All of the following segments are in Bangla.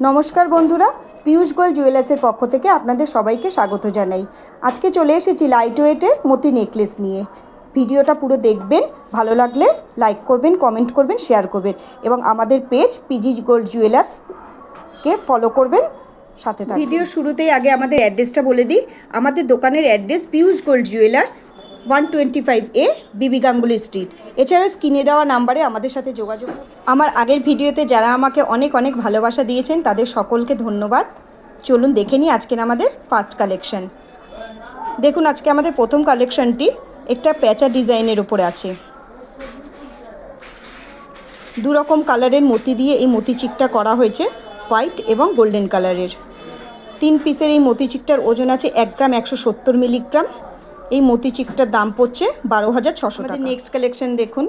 নমস্কার বন্ধুরা, পিয়ুষ গোল্ড জুয়েলার্সের পক্ষ থেকে আপনাদের সবাইকে স্বাগত জানাই। আজকে চলে এসেছি লাইট ওয়েটের মতি নেকলেস নিয়ে। ভিডিওটা পুরো দেখবেন, ভালো লাগলে লাইক করবেন কমেন্ট করবেন শেয়ার করবেন এবং আমাদের পেজ পিজি গোল্ড জুয়েলার্সকে ফলো করবেন, সাথে ভিডিও শুরুতেই আগে আমাদের অ্যাড্রেসটা বলে দিই। আমাদের দোকানের address Piyush gold jewellers one twenty five A B B Ganguly street এছাড়া স্ক্রিনে দেওয়া নাম্বারে আমাদের সাথে যোগাযোগ আমার আগের ভিডিওতে যারা আমাকে অনেক অনেক ভালোবাসা দিয়েছেন, তাদের সকলকে ধন্যবাদ। চলুন দেখে নিই আজকের আমাদের ফার্স্ট কালেকশন দেখুন আজকে আমাদের প্রথম কালেকশনটি একটা প্যাচা ডিজাইনের উপরে আছে। দু রকম কালারের মতি দিয়ে এই মতি চিকটা করা হয়েছে, হোয়াইট এবং গোল্ডেন কালারের। তিন পিসের এই মতি চিকটার ওজন আছে এক গ্রাম একশো সত্তর মিলিগ্রাম। এই মতি চিকটার দাম পড়ছে বারো হাজার ছশো টাকা। নেক্সট কালেকশন দেখুন।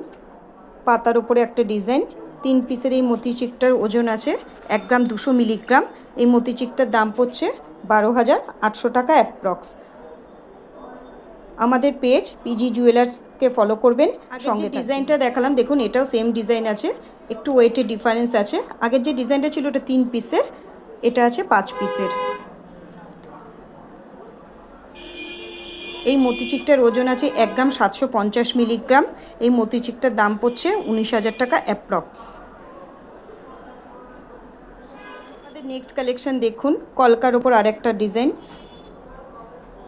পাতার উপরে একটা ডিজাইন তিন পিসের এই মতি চিকটার ওজন আছে এক গ্রাম দুশো মিলিগ্রাম এই মতি চিকটার দাম পড়ছে বারো হাজার আটশো টাকা অ্যাপ্রক্স আমাদের পেজ পিজি জুয়েলার্সকে ফলো করবেন। সঙ্গে ডিজাইনটা দেখালাম দেখুন এটাও সেম ডিজাইন আছে। একটু ওয়েটের ডিফারেন্স আছে। আগের যে ডিজাইনটা ছিল ওটা তিন পিসের এটা আছে পাঁচ পিসের এই মতিচিকটার ওজন আছে এক গ্রাম সাতশো পঞ্চাশ মিলিগ্রাম। এই মতিচিকটার দাম পড়ছে উনিশ হাজার টাকা অ্যাপ্রক্স। আমাদের নেক্সট কালেকশন দেখুন, কলকার ওপর আরেকটা ডিজাইন।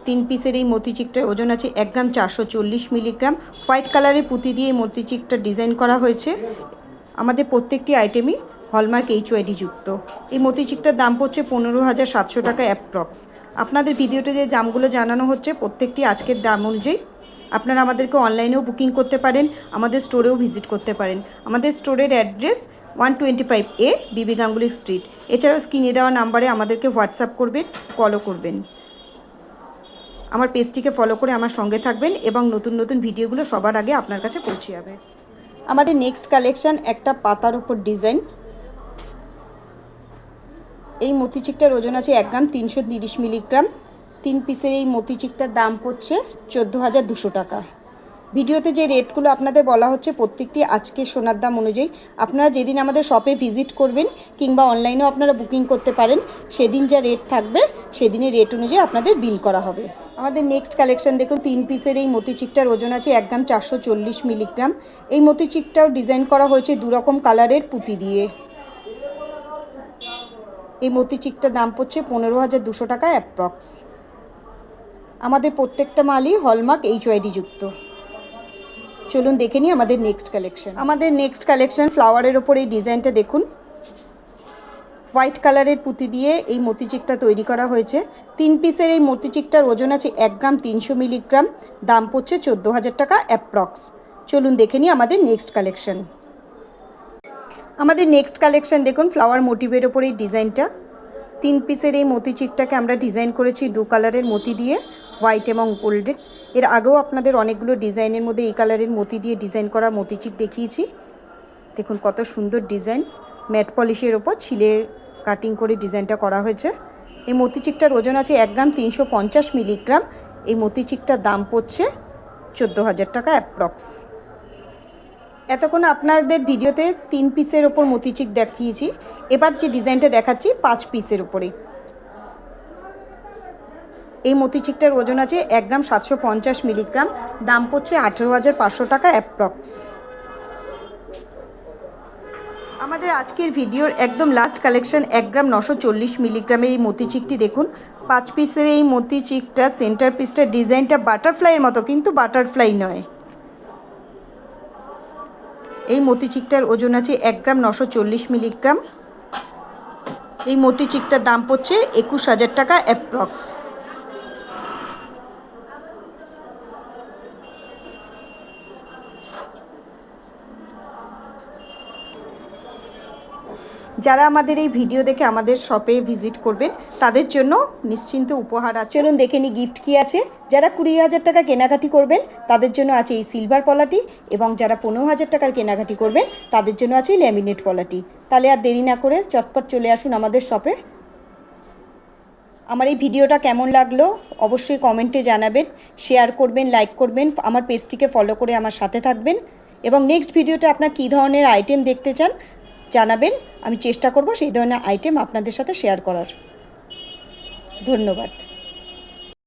তিন পিসের এই মতিচিকটার ওজন আছে এক গ্রাম চারশো চল্লিশ মিলিগ্রাম। হোয়াইট কালারের পুঁতি দিয়ে এই মতিচিকটা ডিজাইন করা হয়েছে। আমাদের প্রত্যেকটি আইটেমই হলমার্ক এইচ ওয়াইডি যুক্ত। এই মতিচিকটার দাম পড়ছে পনেরো হাজার সাতশো টাকা অ্যাপ্রক্স। আপনাদের ভিডিওতে যে দামগুলো জানানো হচ্ছে, প্রত্যেকটি আজকের দাম অনুযায়ী আপনারা আমাদেরকে অনলাইনেও বুকিং করতে পারেন, আমাদের স্টোরেও ভিজিট করতে পারেন। আমাদের স্টোরের address one twenty five A B B Ganguly street. এছাড়াও স্ক্রিনে দেওয়া নাম্বারে আমাদেরকে হোয়াটসঅ্যাপ করবেন, কলও করবেন। আমার পেজটিকে ফলো করে আমার সঙ্গে থাকবেন এবং নতুন নতুন ভিডিওগুলো সবার আগে আপনার কাছে পৌঁছে যাবে। আমাদের নেক্সট কালেকশন একটা পাতার উপর ডিজাইন। এই মতিচিকটার ওজন আছে এক গ্রাম তিনশো তিরিশ মিলিগ্রাম। তিন পিসের এই মতিচিকটার দাম পড়ছে চোদ্দ হাজার দুশো টাকা। ভিডিওতে যে রেটগুলো আপনাদের বলা হচ্ছে, প্রত্যেকটি আজকে সোনার দাম অনুযায়ী আপনারা যেদিন আমাদের শপে ভিজিট করবেন কিংবা অনলাইনেও আপনারা বুকিং করতে পারেন, সেদিন যা রেট থাকবে, সেদিনের রেট অনুযায়ী আপনাদের বিল করা হবে। আমাদের নেক্সট কালেকশন দেখুন, তিন পিসের এই মতিচিকটার ওজন আছে এক গ্রাম চারশো চল্লিশ মিলিগ্রাম। এই মতিচিকটাও ডিজাইন করা হয়েছে দুরকম কালারের পুঁতি দিয়ে। এই মতিচিকটার দাম পড়ছে পনেরো হাজার দুশো টাকা অ্যাপ্রক্স। আমাদের প্রত্যেকটা মালই হলমার্ক এইচ ওয়াইডি যুক্ত। চলুন দেখে নিই আমাদের নেক্সট কালেকশন আমাদের নেক্সট কালেকশন ফ্লাওয়ারের ওপর এই ডিজাইনটা দেখুন। হোয়াইট কালারের পুঁতি দিয়ে এই মতিচিকটা তৈরি করা হয়েছে। তিন পিসের এই মতিচিকটার ওজন আছে এক গ্রাম তিনশো মিলিগ্রাম। দাম পড়ছে চোদ্দ হাজার টাকা অ্যাপ্রক্স। চলুন দেখে নিই আমাদের নেক্সট কালেকশন আমাদের নেক্সট কালেকশন দেখুন ফ্লাওয়ার মোটিভের ওপর এই ডিজাইনটা তিন পিসের এই মতি চিকটাকে আমরা ডিজাইন করেছি দু কালারের মতি দিয়ে হোয়াইট এবং গোল্ডেন এর আগেও আপনাদের অনেকগুলো ডিজাইনের মধ্যে এই কালারের মতি দিয়ে ডিজাইন করা মতি চিক দেখিয়েছি। দেখুন কত সুন্দর ডিজাইন ম্যাট পলিশের ওপর ছিলে কাটিং করে ডিজাইনটা করা হয়েছে। এই মতি চিকটার ওজন আছে এক গ্রাম তিনশো পঞ্চাশ মিলিগ্রাম এই মতি চিকটার দাম পড়ছে চোদ্দ হাজার টাকা অ্যাপ্রক্স এতক্ষণ আপনাদের ভিডিওতে তিন পিসের ওপর মতিচিক দেখিয়েছি। এবার যে ডিজাইনটা দেখাচ্ছি, পাঁচ পিসের ওপরে এই মতিচিকটার ওজন আছে এক গ্রাম সাতশো পঞ্চাশ মিলিগ্রাম, দাম পড়ছে আঠেরো হাজার পাঁচশো টাকা অ্যাপ্রক্স। আমাদের আজকের ভিডিওর একদম লাস্ট কালেকশন এক গ্রাম নশো চল্লিশ মিলিগ্রামের এই মতিচিকটি দেখুন। পাঁচ পিসের এই মতিচিকটা সেন্টার পিসটার ডিজাইনটা বাটারফ্লাইয়ের মতো, কিন্তু বাটারফ্লাই নয়। এই মতিচিকটার ওজন আছে এক গ্রাম নশো চল্লিশ মিলিগ্রাম। এই মতিচিকটার দাম পড়ছে একুশ হাজার টাকা অ্যাপ্রক্স। যারা আমাদের এই ভিডিও দেখে আমাদের শপে ভিজিট করবেন, তাদের জন্য নিশ্চিন্ত উপহার আছে। চলুন দেখে নিই গিফট কী আছে। যারা কুড়ি হাজার টাকা কেনাকাটি করবেন, তাদের জন্য আছে এই সিলভার পলাটি এবং যারা পনেরো হাজার টাকার কেনাকাটি করবেন, তাদের জন্য আছে এই ল্যামিনেট পলাটি। তাহলে আর দেরি না করে চটপট চলে আসুন আমাদের শপে আমার এই ভিডিওটা কেমন লাগল, অবশ্যই কমেন্টে জানাবেন শেয়ার করবেন লাইক করবেন, আমার পেজটিকে ফলো করে আমার সাথে থাকবেন। এবং নেক্সট ভিডিওটা আপনার কী ধরনের আইটেম দেখতে চান জানাবেন আমি চেষ্টা করব সেই ধরনের আইটেম আপনাদের সাথে শেয়ার করার। ধন্যবাদ।